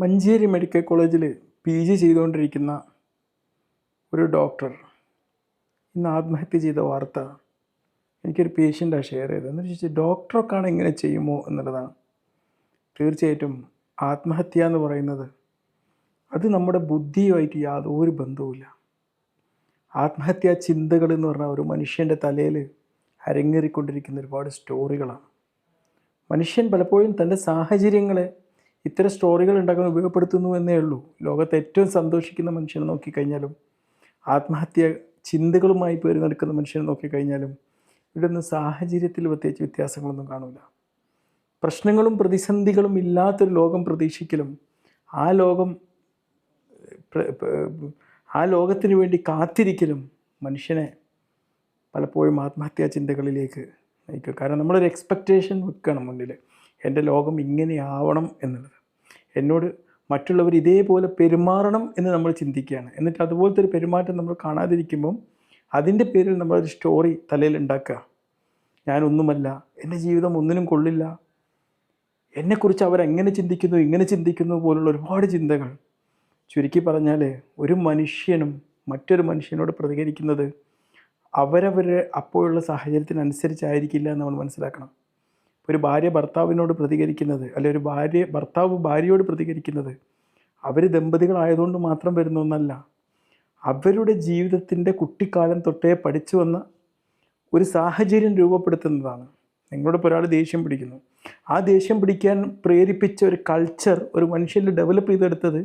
Manjeri medical കോളേജിൽ P G ചെയ്തുകൊണ്ടിരിക്കുന്ന ഒരു ഡോക്ടർ ഇന്ന് ആത്മഹത്യ ചെയ്ത വാർത്ത എനിക്കൊരു പേഷ്യന്റാണ് ഷെയർ ചെയ്തത്. എന്ന് ചോദിച്ചാൽ ഡോക്ടറൊക്കെ ആണ് ഇങ്ങനെ ചെയ്യുമോ? എന്നുള്ളതാണ്. തീർച്ചയായിട്ടും ആത്മഹത്യ എന്ന് പറയുന്നത് അത് നമ്മുടെ ബുദ്ധിയുമായിട്ട് യാതൊരു ബന്ധവുമില്ല. ആത്മഹത്യാ ചിന്തകൾ എന്ന് പറഞ്ഞാൽ ഒരു മനുഷ്യന്റെ തലയിൽ അരങ്ങേറിക്കൊണ്ടിരിക്കുന്ന ഒരുപാട് സ്റ്റോറികളാണ് മനുഷ്യൻ പലപ്പോഴും തന്റെ സാഹചര്യങ്ങളെ ഇത്തരം സ്റ്റോറികൾ ഉണ്ടാക്കാൻ ഉപയോഗപ്പെടുത്തുന്നു എന്നേ ഉള്ളൂ. ലോകത്ത് ഏറ്റവും സന്തോഷിക്കുന്ന മനുഷ്യനെ നോക്കിക്കഴിഞ്ഞാലും ആത്മഹത്യ ചിന്തകളുമായി പേര് നടക്കുന്ന മനുഷ്യനെ നോക്കിക്കഴിഞ്ഞാലും ഇവിടെ നിന്ന് സാഹചര്യത്തിൽ പ്രത്യേകിച്ച് വ്യത്യാസങ്ങളൊന്നും കാണില്ല പ്രശ്നങ്ങളും പ്രതിസന്ധികളും ഇല്ലാത്തൊരു ലോകം പ്രതീക്ഷിക്കലും ആ ലോകം ആ ലോകത്തിന് വേണ്ടി കാത്തിരിക്കലും മനുഷ്യനെ പലപ്പോഴും ആത്മഹത്യാ ചിന്തകളിലേക്ക് നയിക്കും. കാരണം നമ്മളൊരു എക്സ്പെക്റ്റേഷൻ വെക്കണം മുന്നിൽ എന്റെ ലോകം ഇങ്ങനെയാവണം എന്നുള്ളത്. എന്നോട് മറ്റുള്ളവർ ഇതേപോലെ പെരുമാറണം എന്ന് നമ്മൾ ചിന്തിക്കുകയാണ്. എന്നിട്ട് അതുപോലത്തെ ഒരു പെരുമാറ്റം നമ്മൾ കാണാതിരിക്കുമ്പം അതിന്റെ പേരിൽ നമ്മളൊരു സ്റ്റോറി തലയിൽ ഉണ്ടാക്കുക. ഞാനൊന്നുമല്ല എന്റെ ജീവിതം ഒന്നിനും കൊള്ളില്ല. എന്നെക്കുറിച്ച് അവരെങ്ങനെ ചിന്തിക്കുന്നു ഇങ്ങനെ ചിന്തിക്കുന്നു പോലുള്ള ഒരുപാട് ചിന്തകൾ. ചുരുക്കി പറഞ്ഞാൽ ഒരു മനുഷ്യനും മറ്റൊരു മനുഷ്യനോട് പ്രതികരിക്കുന്നത് അവരവരെ അപ്പോഴുള്ള സാഹചര്യത്തിനനുസരിച്ചായിരിക്കില്ല നമ്മൾ മനസ്സിലാക്കണം. ഒരു ഭാര്യ ഭർത്താവിനോട് പ്രതികരിക്കുന്നത് അല്ലെ ഒരു ഭാര്യ ഭർത്താവ് ഭാര്യയോട് പ്രതികരിക്കുന്നത് അവർ ദമ്പതികളായതുകൊണ്ട് മാത്രം വരുന്ന ഒന്നല്ല. അവരുടെ ജീവിതത്തിന്റെ കുട്ടിക്കാലം തൊട്ടേ പഠിച്ചു വന്ന ഒരു സാഹചര്യം രൂപപ്പെടുത്തുന്നതാണ്. നിങ്ങളോടൊപ്പം ഒരാൾ ദേഷ്യം പിടിക്കുന്നു. ആ ദേഷ്യം പിടിക്കാൻ പ്രേരിപ്പിച്ച ഒരു കൾച്ചർ ഒരു മനുഷ്യനിൽ ഡെവലപ്പ് ചെയ്തെടുത്തത്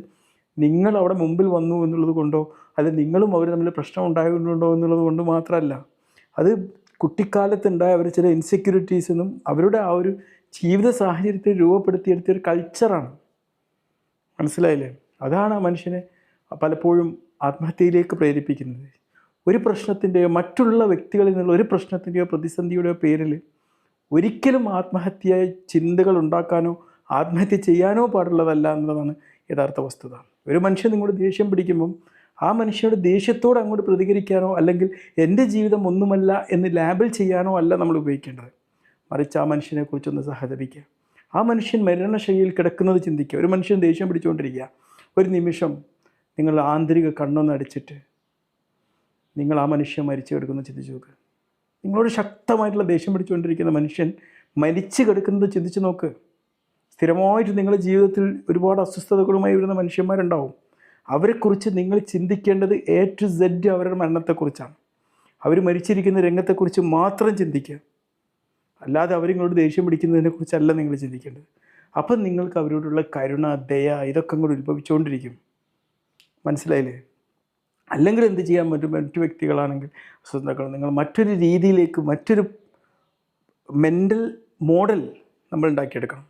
നിങ്ങൾ അവിടെ മുമ്പിൽ വന്നു എന്നുള്ളത് കൊണ്ടോ അല്ലെ നിങ്ങളും അവർ തമ്മിൽ പ്രശ്നം ഉണ്ടായിട്ടുണ്ടോ എന്നുള്ളത് കൊണ്ട് മാത്രമല്ല. അത് കുട്ടിക്കാലത്തുണ്ടായ അവർ ചില ഇൻസെക്യൂരിറ്റീസിനും അവരുടെ ആ ഒരു ജീവിത സാഹചര്യത്തിൽ രൂപപ്പെടുത്തിയെടുത്തിയ ഒരു കൾച്ചറാണ് മനസ്സിലായില്ലേ? അതാണ് ആ മനുഷ്യനെ പലപ്പോഴും ആത്മഹത്യയിലേക്ക് പ്രേരിപ്പിക്കുന്നത്. ഒരു പ്രശ്നത്തിന്റെയോ മറ്റുള്ള വ്യക്തികളിൽ നിന്നുള്ള ഒരു പ്രശ്നത്തിന്റെയോ പ്രതിസന്ധിയുടെയോ പേരിൽ ഒരിക്കലും ആത്മഹത്യ ചിന്തകൾ ഉണ്ടാക്കാനോ ആത്മഹത്യ ചെയ്യാനോ പാടുള്ളതല്ല എന്നുള്ളതാണ് യഥാർത്ഥ വസ്തുത. ഒരു മനുഷ്യൻ നിങ്ങളോട് ദേഷ്യം പിടിക്കുമ്പം ആ മനുഷ്യനോട് ദേഷ്യത്തോട് അങ്ങോട്ട് പ്രതികരിക്കാനോ അല്ലെങ്കിൽ എന്റെ ജീവിതം ഒന്നുമല്ല എന്ന് ലാബിൾ ചെയ്യാനോ അല്ല നമ്മൾ ഉപയോഗിക്കേണ്ടത്. മറിച്ച് ആ മനുഷ്യനെക്കുറിച്ചൊന്ന് സഹതപിക്കുക. ആ മനുഷ്യൻ മരണശൈലിയിൽ കിടക്കുന്നത് ചിന്തിക്കുക. ഒരു മനുഷ്യൻ ദേഷ്യം പിടിച്ചുകൊണ്ടിരിക്കുക. ഒരു നിമിഷം നിങ്ങൾ ആന്തരിക കണ്ണൊന്ന് അടിച്ചിട്ട് നിങ്ങൾ ആ മനുഷ്യൻ മരിച്ചു കിടക്കുന്നത് ചിന്തിച്ചു നോക്ക്. നിങ്ങളോട് ശക്തമായിട്ടുള്ള ദേഷ്യം പിടിച്ചുകൊണ്ടിരിക്കുന്ന മനുഷ്യൻ മരിച്ചു കിടക്കുന്നത് ചിന്തിച്ച് നോക്ക്. സ്ഥിരമായിട്ട് നിങ്ങളുടെ ജീവിതത്തിൽ ഒരുപാട് അസ്വസ്ഥതകളുമായി വരുന്ന മനുഷ്യന്മാരുണ്ടാവും. അവരെക്കുറിച്ച് നിങ്ങൾ ചിന്തിക്കേണ്ടത് എ ടു സെഡ് അവരുടെ മരണത്തെക്കുറിച്ചാണ്. അവർ മരിച്ചിരിക്കുന്ന രംഗത്തെക്കുറിച്ച് മാത്രം ചിന്തിക്കുക. അല്ലാതെ അവരിങ്ങളോട് ദേഷ്യം പിടിക്കുന്നതിനെക്കുറിച്ചല്ല നിങ്ങൾ ചിന്തിക്കേണ്ടത്. അപ്പം നിങ്ങൾക്ക് അവരോടുള്ള കരുണ ദയ ഇതൊക്കെ അങ്ങോട്ട് ഉത്ഭവിച്ചുകൊണ്ടിരിക്കും. മനസ്സിലായില്ലേ? അല്ലെങ്കിൽ എന്ത് ചെയ്യാൻ പറ്റും? മറ്റു വ്യക്തികളാണെങ്കിൽ സ്വന്തക്കൾ നിങ്ങൾ മറ്റൊരു രീതിയിലേക്ക് മറ്റൊരു മെന്റൽ മോഡൽ നമ്മൾ ഉണ്ടാക്കിയെടുക്കണം.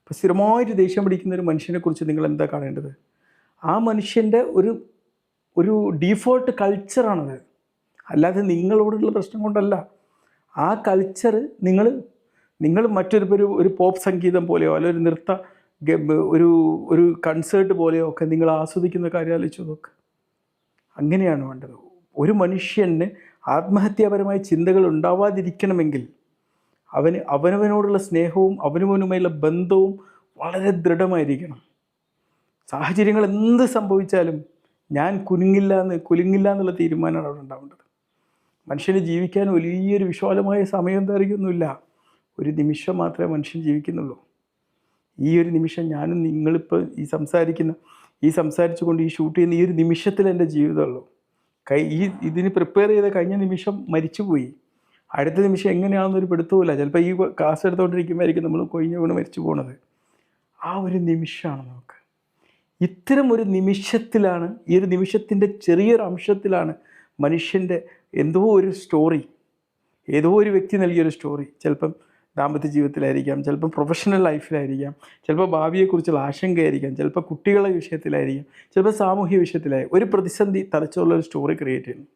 അപ്പോൾ സ്ഥിരമായിട്ട് ദേഷ്യം പിടിക്കുന്ന ഒരു മനുഷ്യനെക്കുറിച്ച് നിങ്ങൾ എന്താ കാണേണ്ടത്? ആ മനുഷ്യന്റെ ഒരു ഒരു ഡീഫോൾട്ട് കൾച്ചറാണത് അല്ലാതെ നിങ്ങളോടുള്ള പ്രശ്നം കൊണ്ടല്ല. ആ കൾച്ചർ നിങ്ങൾ നിങ്ങൾ മറ്റൊരു ഒരു ഒരു പോപ്പ് സംഗീതം പോലെയോ അല്ലെങ്കിൽ ഒരു നൃത്ത ഒരു ഒരു കൺസേർട്ട് പോലെയോ ഒക്കെ നിങ്ങൾ ആസ്വദിക്കുന്ന കാര്യം ആലോചിച്ച് നോക്ക്. അങ്ങനെയാണ് വേണ്ടത്. ഒരു മനുഷ്യന് ആത്മഹത്യാപരമായ ചിന്തകൾ ഉണ്ടാവാതിരിക്കണമെങ്കിൽ അവന് അവനവനോടുള്ള സ്നേഹവും അവനവനുമായുള്ള ബന്ധവും വളരെ ദൃഢമായിരിക്കണം. സാഹചര്യങ്ങൾ എന്ത് സംഭവിച്ചാലും ഞാൻ കുലുങ്ങില്ല എന്ന് കുലുങ്ങില്ല എന്നുള്ള തീരുമാനമാണ് അവിടെ ഉണ്ടാവേണ്ടത്. മനുഷ്യന് ജീവിക്കാൻ വലിയൊരു വിശാലമായ സമയം തരികയൊന്നുമില്ല ഒരു നിമിഷം മാത്രമേ മനുഷ്യൻ ജീവിക്കുന്നുള്ളൂ. ഈ ഒരു നിമിഷം ഞാനും നിങ്ങളിപ്പോൾ ഈ സംസാരിക്കുന്ന ഈ സംസാരിച്ചുകൊണ്ട് ഈ ഷൂട്ട് ചെയ്യുന്ന ഈ ഒരു നിമിഷത്തിൽ എന്റെ ജീവിതമുള്ളൂ. കൈ ഈ ഇതിന് പ്രിപ്പയർ ചെയ്ത കഴിഞ്ഞ നിമിഷം മരിച്ചുപോയി. അടുത്ത നിമിഷം എങ്ങനെയാണെന്നൊരു പെടുത്തുമില്ല ചിലപ്പോൾ ഈ കാസ് എടുത്തുകൊണ്ടിരിക്കുമ്പോഴായിരിക്കും നമ്മൾ കൊഴിഞ്ഞ് വീണ് മരിച്ചു പോണത്. ആ ഒരു നിമിഷമാണ് നമുക്ക് ഇത്തരം ഒരു നിമിഷത്തിലാണ് ഈ ഒരു നിമിഷത്തിന്റെ ചെറിയൊരു അംശത്തിലാണ് മനുഷ്യന്റെ എന്തോ ഒരു സ്റ്റോറി ഏതോ ഒരു വ്യക്തി നൽകിയൊരു സ്റ്റോറി ചിലപ്പം ദാമ്പത്യ ജീവിതത്തിലായിരിക്കാം ചിലപ്പം പ്രൊഫഷണൽ ലൈഫിലായിരിക്കാം ചിലപ്പോൾ ഭാവിയെക്കുറിച്ചുള്ള ആശങ്കയായിരിക്കാം ചിലപ്പോൾ കുട്ടികളുടെ വിഷയത്തിലായിരിക്കാം ചിലപ്പോൾ സാമൂഹ്യ വിഷയത്തിലായിരിക്കും. ഒരു പ്രതിസന്ധി തലച്ചുള്ള ഒരു സ്റ്റോറി ക്രിയേറ്റ് ചെയ്യുന്നു.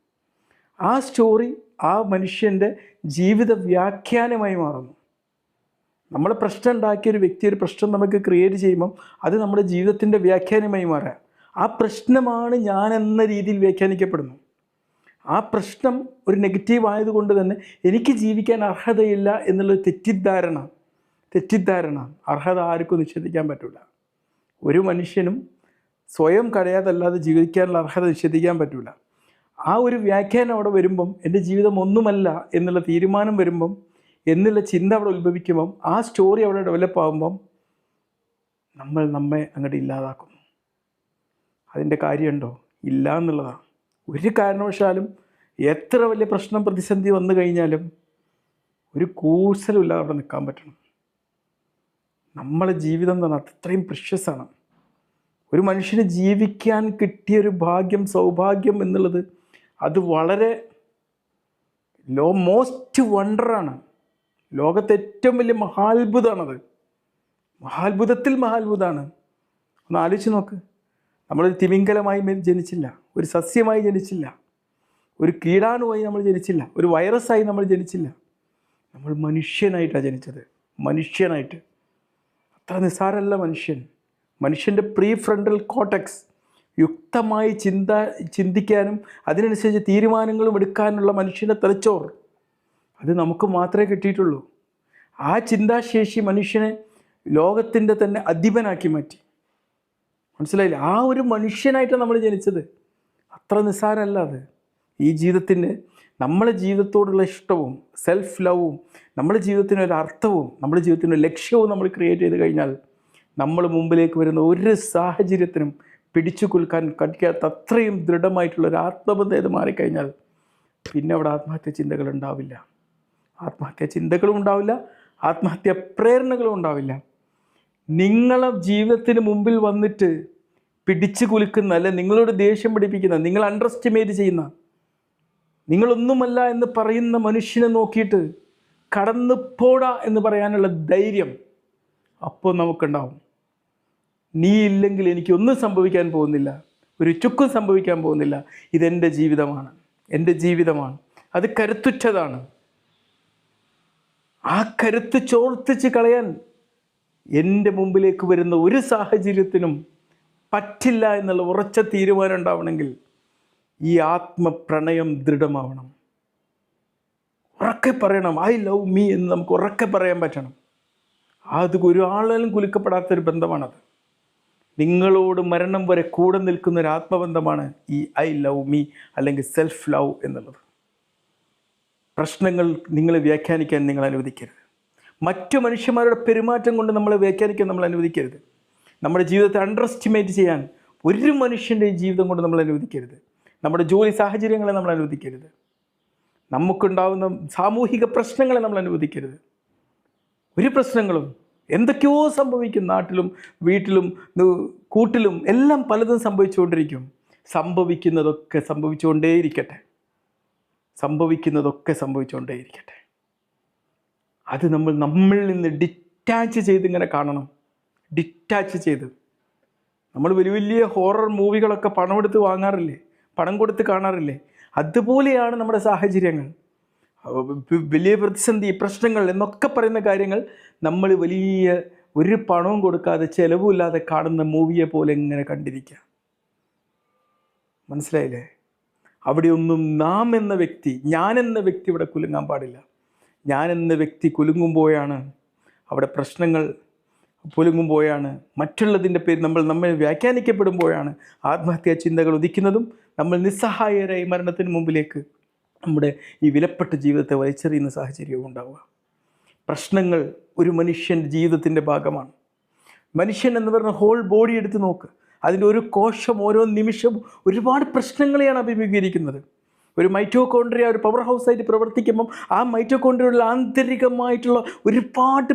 ആ സ്റ്റോറി ആ മനുഷ്യന്റെ ജീവിത വ്യാഖ്യാനമായി മാറുന്നു. നമ്മൾ പ്രശ്നം ഉണ്ടാക്കിയ ഒരു വ്യക്തി ഒരു പ്രശ്നം നമുക്ക് ക്രിയേറ്റ് ചെയ്യുമ്പം അത് നമ്മുടെ ജീവിതത്തിന്റെ വ്യാഖ്യാനമായി മാറുക ആ പ്രശ്നമാണ് ഞാൻ എന്ന രീതിയിൽ വ്യാഖ്യാനിക്കപ്പെടുന്നു. ആ പ്രശ്നം ഒരു നെഗറ്റീവ് ആയതുകൊണ്ട് തന്നെ എനിക്ക് ജീവിക്കാൻ അർഹതയില്ല എന്നുള്ളൊരു തെറ്റിദ്ധാരണ തെറ്റിദ്ധാരണ അർഹത ആർക്കും നിഷേധിക്കാൻ പറ്റില്ല ഒരു മനുഷ്യനും സ്വയം കരയാതല്ലാതെ ജീവിക്കാനുള്ള അർഹത നിഷേധിക്കാൻ പറ്റില്ല ആ ഒരു വ്യാഖ്യാനം അവിടെ വരുമ്പം എന്റെ ജീവിതം ഒന്നുമല്ല എന്നുള്ള തീരുമാനം വരുമ്പം എന്നുള്ള ചിന്ത അവിടെ ഉത്ഭവിക്കുമ്പം ആ സ്റ്റോറി അവിടെ ഡെവലപ്പ് ആകുമ്പം നമ്മൾ നമ്മെ അങ്ങോട്ട് ഇല്ലാതാക്കുന്നു. അതിന്റെ കാര്യമുണ്ടോ? ഇല്ല എന്നുള്ളതാണ്. ഒരു കാരണവശാലും എത്ര വലിയ പ്രശ്നം പ്രതിസന്ധി വന്നു കഴിഞ്ഞാലും ഒരു കൂസലുമില്ലാതെ അവിടെ നിൽക്കാൻ പറ്റണം. നമ്മളെ ജീവിതം എന്ന് പറഞ്ഞാൽ അത്രയും പ്രഷ്യസാണ് ഒരു മനുഷ്യന് ജീവിക്കാൻ കിട്ടിയ ഒരു ഭാഗ്യം സൗഭാഗ്യം എന്നുള്ളത് അത് വളരെ ലോ മോസ്റ്റ് വണ്ടറാണ് ലോകത്തെ ഏറ്റവും വലിയ മഹാത്ഭുതമാണത് മഹാത്ഭുതത്തിൽ മഹാത്ഭുതമാണ് ഒന്ന് ആലോചിച്ച് നോക്ക്. നമ്മളൊരു തിമിംഗലമായി ജനിച്ചില്ല. ഒരു സസ്യമായി ജനിച്ചില്ല. ഒരു കീടാണുവായി നമ്മൾ ജനിച്ചില്ല. ഒരു വൈറസായി നമ്മൾ ജനിച്ചില്ല. നമ്മൾ മനുഷ്യനായിട്ടാണ് ജനിച്ചത്. മനുഷ്യനായിട്ട്. അത്ര നിസ്സാരമല്ല മനുഷ്യൻ. മനുഷ്യന്റെ പ്രീ ഫ്രണ്ടൽ കോട്ടക്സ് യുക്തമായി ചിന്ത ചിന്തിക്കാനും അതിനനുസരിച്ച് തീരുമാനങ്ങളും എടുക്കാനുള്ള മനുഷ്യന്റെ തലച്ചോർ അത് നമുക്ക് മാത്രമേ കിട്ടിയിട്ടുള്ളൂ. ആ ചിന്താശേഷി മനുഷ്യനെ ലോകത്തിന്റെ തന്നെ അധിപനാക്കി മാറ്റി. മനസ്സിലായില്ല? ആ ഒരു മനുഷ്യനായിട്ടാണ് നമ്മൾ ജനിച്ചത്. അത്ര നിസ്സാരമല്ല അത്. ഈ ജീവിതത്തിന്റെ നമ്മളെ ജീവിതത്തോടുള്ള ഇഷ്ടവും സെൽഫ് ലവും നമ്മുടെ ജീവിതത്തിന് ഒരു അർത്ഥവും നമ്മുടെ ജീവിതത്തിന് ലക്ഷ്യവും നമ്മൾ ക്രിയേറ്റ് ചെയ്ത് കഴിഞ്ഞാൽ നമ്മൾ മുമ്പിലേക്ക് വരുന്ന ഒരു സാഹചര്യത്തിനും പിടിച്ചു കുൽക്കാൻ കഴിക്കാത്ത അത്രയും ദൃഢമായിട്ടുള്ള ഒരു ആത്മബന്ധം ഇത് മാറിക്കഴിഞ്ഞാൽ പിന്നെ അവിടെ ആത്മഹത്യ ചിന്തകൾ ഉണ്ടാവില്ല. ആത്മഹത്യ ചിന്തകളും ഉണ്ടാവില്ല ആത്മഹത്യാ പ്രേരണകളും ഉണ്ടാവില്ല. നിങ്ങളെ ജീവിതത്തിന് മുമ്പിൽ വന്നിട്ട് പിടിച്ചു കുലുക്കുന്ന അല്ലെ നിങ്ങളോട് ദേഷ്യം പിടിപ്പിക്കുന്ന നിങ്ങൾ അണ്ടർ എസ്റ്റിമേറ്റ് ചെയ്യുന്ന നിങ്ങളൊന്നുമല്ല എന്ന് പറയുന്ന മനുഷ്യനെ നോക്കിയിട്ട് കടന്നു പോടാ എന്ന് പറയാനുള്ള ധൈര്യം അപ്പോൾ നമുക്കുണ്ടാവും. നീ ഇല്ലെങ്കിൽ എനിക്കൊന്നും സംഭവിക്കാൻ പോകുന്നില്ല ഒരു ചുക്കും സംഭവിക്കാൻ പോകുന്നില്ല. ഇതെന്റെ ജീവിതമാണ് എന്റെ ജീവിതമാണ്. അത് കരുത്തുറ്റതാണ്. ആ കരുത്ത് ചോർത്തിച്ച് കളയാൻ എന്റെ മുമ്പിലേക്ക് വരുന്ന ഒരു സാഹചര്യത്തിനും പറ്റില്ല എന്നുള്ള ഉറച്ച തീരുമാനം ഉണ്ടാവണമെങ്കിൽ ഈ ആത്മപ്രണയം ദൃഢമാവണം. ഉറക്കെ പറയണം. ഐ ലവ് മീ എന്ന് നമുക്ക് ഉറക്കെ പറയാൻ പറ്റണം. അത് ഒരാളും കുലുക്കപ്പെടാത്തൊരു ബന്ധമാണത്. നിങ്ങളോട് മരണം വരെ കൂടെ നിൽക്കുന്ന ഒരു ആത്മബന്ധമാണ് ഈ ഐ ലവ് മീ അല്ലെങ്കിൽ സെൽഫ് ലവ് എന്നുള്ളത്. പ്രശ്നങ്ങൾ നിങ്ങളെ വ്യാഖ്യാനിക്കാൻ നിങ്ങൾ അനുവദിക്കരുത്. മറ്റു മനുഷ്യന്മാരുടെ പെരുമാറ്റം കൊണ്ട് നമ്മളെ വ്യാഖ്യാനിക്കാൻ നമ്മൾ അനുവദിക്കരുത്. നമ്മുടെ ജീവിതത്തെ അണ്ടർ എസ്റ്റിമേറ്റ് ചെയ്യാൻ ഒരു മനുഷ്യന്റെയും ജീവിതം കൊണ്ട് നമ്മൾ അനുവദിക്കരുത്. നമ്മുടെ ജോലി സാഹചര്യങ്ങളെ നമ്മൾ അനുവദിക്കരുത്. നമുക്കുണ്ടാകുന്ന സാമൂഹിക പ്രശ്നങ്ങളെ നമ്മൾ അനുവദിക്കരുത്. ഒരു പ്രശ്നങ്ങളും എന്തൊക്കെയോ സംഭവിക്കും നാട്ടിലും വീട്ടിലും കൂട്ടിലും എല്ലാം പലതും സംഭവിച്ചുകൊണ്ടിരിക്കും. സംഭവിക്കുന്നതൊക്കെ സംഭവിച്ചുകൊണ്ടേയിരിക്കട്ടെ. സംഭവിക്കുന്നതൊക്കെ സംഭവിച്ചുകൊണ്ടേയിരിക്കട്ടെ. അത് നമ്മൾ നമ്മളിൽ നിന്ന് ഡിറ്റാച്ച് ചെയ്ത് ഇങ്ങനെ കാണണം. ഡിറ്റാച്ച് ചെയ്ത്. നമ്മൾ വലിയ വലിയ ഹൊറർ മൂവികളൊക്കെ പണമെടുത്ത് വാങ്ങാറില്ലേ? പണം കൊടുത്ത് കാണാറില്ലേ? അതുപോലെയാണ് നമ്മുടെ സാഹചര്യങ്ങൾ. വലിയ പ്രതിസന്ധി പ്രശ്നങ്ങൾ എന്നൊക്കെ പറയുന്ന കാര്യങ്ങൾ നമ്മൾ വലിയ ഒരു പണവും കൊടുക്കാതെ ചിലവുമില്ലാതെ കാണുന്ന മൂവിയെ പോലെ ഇങ്ങനെ കണ്ടിരിക്കുക. മനസ്സിലായില്ലേ? അവിടെയൊന്നും നാം എന്ന വ്യക്തി ഞാൻ എന്ന വ്യക്തി ഇവിടെ കുലുങ്ങാൻ പാടില്ല. ഞാൻ എന്ന വ്യക്തി കുലുങ്ങുമ്പോഴാണ് അവിടെ പ്രശ്നങ്ങൾ പുലുങ്ങുമ്പോഴാണ് മറ്റുള്ളതിന്റെ പേര് നമ്മൾ നമ്മൾ വ്യാഖ്യാനിക്കപ്പെടുമ്പോഴാണ് ആത്മഹത്യാ ചിന്തകൾ ഉദിക്കുന്നതും നമ്മൾ നിസ്സഹായരായി മരണത്തിന് മുമ്പിലേക്ക് നമ്മുടെ ഈ വിലപ്പെട്ട ജീവിതത്തെ വലിച്ചെറിയുന്ന സാഹചര്യവും ഉണ്ടാവുക. പ്രശ്നങ്ങൾ ഒരു മനുഷ്യന്റെ ജീവിതത്തിന്റെ ഭാഗമാണ്. മനുഷ്യൻ എന്ന് പറഞ്ഞ ഹോൾ ബോഡി എടുത്ത് നോക്ക്. അതിന്റെ ഒരു കോശം ഓരോ നിമിഷവും ഒരുപാട് പ്രശ്നങ്ങളെയാണ് അഭിമുഖീകരിക്കുന്നത്. ഒരു മൈറ്റോകോൺഡ്രിയ ഒരു പവർ ഹൗസായിട്ട് പ്രവർത്തിക്കുമ്പം ആ മൈറ്റോകോൺട്രിയയിൽ ആന്തരികമായിട്ടുള്ള ഒരുപാട്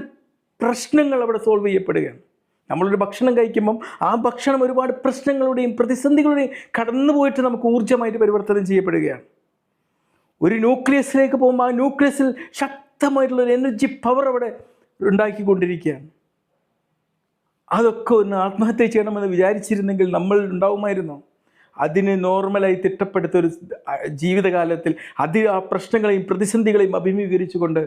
പ്രശ്നങ്ങൾ അവിടെ സോൾവ് ചെയ്യപ്പെടുകയാണ്. നമ്മളൊരു ഭക്ഷണം കഴിക്കുമ്പം ആ ഭക്ഷണം ഒരുപാട് പ്രശ്നങ്ങളുടെയും പ്രതിസന്ധികളുടെയും കടന്നു പോയിട്ട് നമുക്ക് ഊർജമായിട്ട് പരിവർത്തനം ചെയ്യപ്പെടുകയാണ്. ഒരു ന്യൂക്ലിയസിലേക്ക് പോകുമ്പോൾ ആ ന്യൂക്ലിയസിൽ ശക്തമായിട്ടുള്ള ഒരു എനർജി പവർ അവിടെ ഉണ്ടാക്കിക്കൊണ്ടിരിക്കുകയാണ്. അതൊക്കെ ഒന്ന് ആത്മഹത്യ ചെയ്യണമെന്ന് വിചാരിച്ചിരുന്നെങ്കിൽ നമ്മൾ ഉണ്ടാവുമായിരുന്നു. അതിന് നോർമലായി തിട്ടപ്പെടുത്ത ഒരു ജീവിതകാലത്തിൽ അത് ആ പ്രശ്നങ്ങളെയും പ്രതിസന്ധികളെയും അഭിമുഖീകരിച്ചുകൊണ്ട്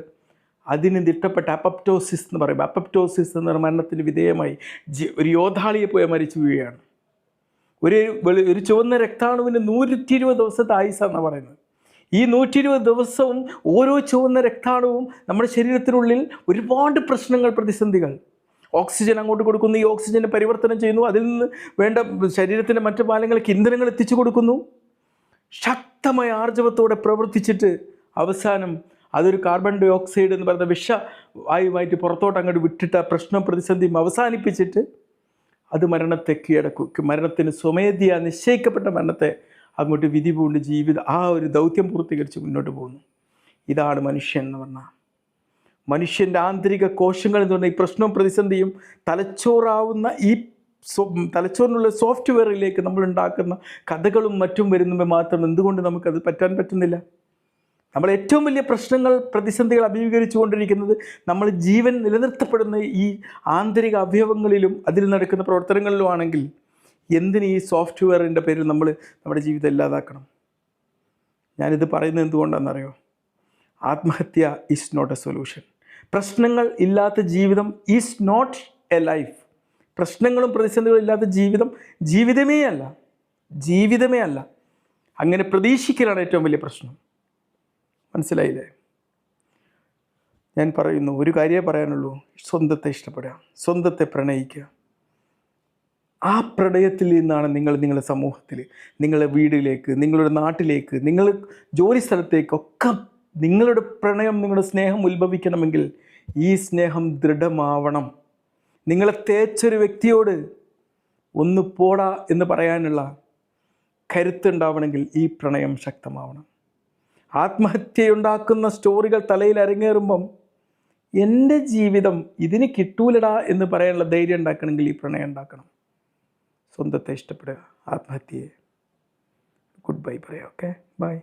അതിന് തിട്ടപ്പെട്ട അപ്പപ്റ്റോസിസ് എന്ന് പറയും അപ്പപ്റ്റോസിസ് എന്ന മരണത്തിന് വിധേയമായി ജി ഒരു യോദ്ധാളിയെ പോയി മരിച്ചു വീഴുകയാണ്. ഒരു ഒരു ചുവന്ന രക്താണുവിന് നൂറ്റി ഇരുപത് ദിവസത്തെ ആയുസാണെന്നാണ് പറയുന്നത്. ഈ നൂറ്റി ഇരുപത് ദിവസവും ഓരോ ചുവന്ന രക്താണുവും നമ്മുടെ ശരീരത്തിനുള്ളിൽ ഒരുപാട് പ്രശ്നങ്ങൾ പ്രതിസന്ധികൾ ഓക്സിജൻ അങ്ങോട്ട് കൊടുക്കുന്നു. ഈ ഓക്സിജനെ പരിവർത്തനം ചെയ്യുന്നു. അതിൽ നിന്ന് വേണ്ട ശരീരത്തിന്റെ മറ്റു ഭാഗങ്ങൾക്ക് ഇന്ധനങ്ങൾ എത്തിച്ചു കൊടുക്കുന്നു. ശക്തമായ ആർജവത്തോടെ പ്രവർത്തിച്ചിട്ട് അവസാനം അതൊരു കാർബൺ ഡൈ ഓക്സൈഡ് എന്ന് പറയുന്ന വിഷ വായുമായിട്ട് പുറത്തോട്ട് അങ്ങോട്ട് വിട്ടിട്ട് പ്രശ്നം പ്രതിസന്ധിയും അവസാനിപ്പിച്ചിട്ട് അത് മരണത്തെ കീഴടക്കും മരണത്തിന് സ്വമേധിയ നിശ്ചയിക്കപ്പെട്ട മരണത്തെ അങ്ങോട്ട് വിധി പൂണ്ട് ജീവിതം ആ ഒരു ദൗത്യം പൂർത്തീകരിച്ച് മുന്നോട്ട് പോകുന്നു. ഇതാണ് മനുഷ്യൻ എന്ന് പറഞ്ഞാൽ. മനുഷ്യന്റെ ആന്തരിക കോശങ്ങൾ എന്ന് പറഞ്ഞാൽ ഈ പ്രശ്നവും പ്രതിസന്ധിയും തലച്ചോറാവുന്ന ഈ സോ തലച്ചോറിനുള്ള സോഫ്റ്റ്വെയറിലേക്ക് നമ്മൾ ഉണ്ടാക്കുന്ന കഥകളും മറ്റും വരുന്നവ മാത്രം എന്തുകൊണ്ട് നമുക്കത് പറ്റാൻ പറ്റുന്നില്ല? നമ്മൾ ഏറ്റവും വലിയ പ്രശ്നങ്ങൾ പ്രതിസന്ധികൾ അഭിമുഖീകരിച്ചു കൊണ്ടിരിക്കുന്നത് നമ്മൾ ജീവൻ നിലനിർത്തപ്പെടുന്ന ഈ ആന്തരിക അവയവങ്ങളിലും അതിൽ നടക്കുന്ന പ്രവർത്തനങ്ങളിലും ആണെങ്കിൽ എന്തിന് ഈ സോഫ്റ്റ്വെയറിന്റെ പേരിൽ നമ്മൾ നമ്മുടെ ജീവിതം ഇല്ലാതാക്കണം? ഞാനിത് പറയുന്നത് എന്തുകൊണ്ടാണെന്നറിയോ? ആത്മഹത്യ ഈസ് നോട്ട് എ സൊല്യൂഷൻ പ്രശ്നങ്ങൾ ഇല്ലാത്ത ജീവിതം ഈസ് നോട്ട് എ ലൈഫ് പ്രശ്നങ്ങളും പ്രതിസന്ധികളും ഇല്ലാത്ത ജീവിതം ജീവിതമേ അല്ല. ജീവിതമേ അല്ല. അങ്ങനെ പ്രതീക്ഷിക്കലാണ് ഏറ്റവും വലിയ പ്രശ്നം. മനസ്സിലായില്ലേ? ഞാൻ പറയുന്നു ഒരു കാര്യമേ പറയാനുള്ളൂ. സ്വന്തത്തെ ഇഷ്ടപ്പെടുക സ്വന്തത്തെ പ്രണയിക്കുക. ആ പ്രണയത്തിൽ നിന്നാണ് നിങ്ങൾ നിങ്ങളുടെ സമൂഹത്തിൽ നിങ്ങളുടെ വീടിലേക്ക് നിങ്ങളുടെ നാട്ടിലേക്ക് നിങ്ങൾ ജോലി സ്ഥലത്തേക്കൊക്കെ നിങ്ങളുടെ പ്രണയം നിങ്ങളുടെ സ്നേഹം ഉത്ഭവിക്കണമെങ്കിൽ ഈ സ്നേഹം ദൃഢമാവണം. നിങ്ങളെ തേച്ചൊരു വ്യക്തിയോട് ഒന്ന് പോടാ എന്ന് പറയാനുള്ള കരുത്തുണ്ടാവണമെങ്കിൽ ഈ പ്രണയം ശക്തമാവണം. ആത്മഹത്യയുണ്ടാക്കുന്ന സ്റ്റോറികൾ തലയിൽ അരങ്ങേറുമ്പം എന്റെ ജീവിതം ഇതിന് കിട്ടൂലടാ എന്ന് പറയാനുള്ള ധൈര്യം ഉണ്ടാക്കണമെങ്കിൽ ഈ പ്രണയം ഉണ്ടാക്കണം. സ്വന്തത്തെ ഇഷ്ടപ്പെടുക ആത്മഹത്യയെ. ഗുഡ് ബൈ പറയാം ഓക്കെ? ബൈ.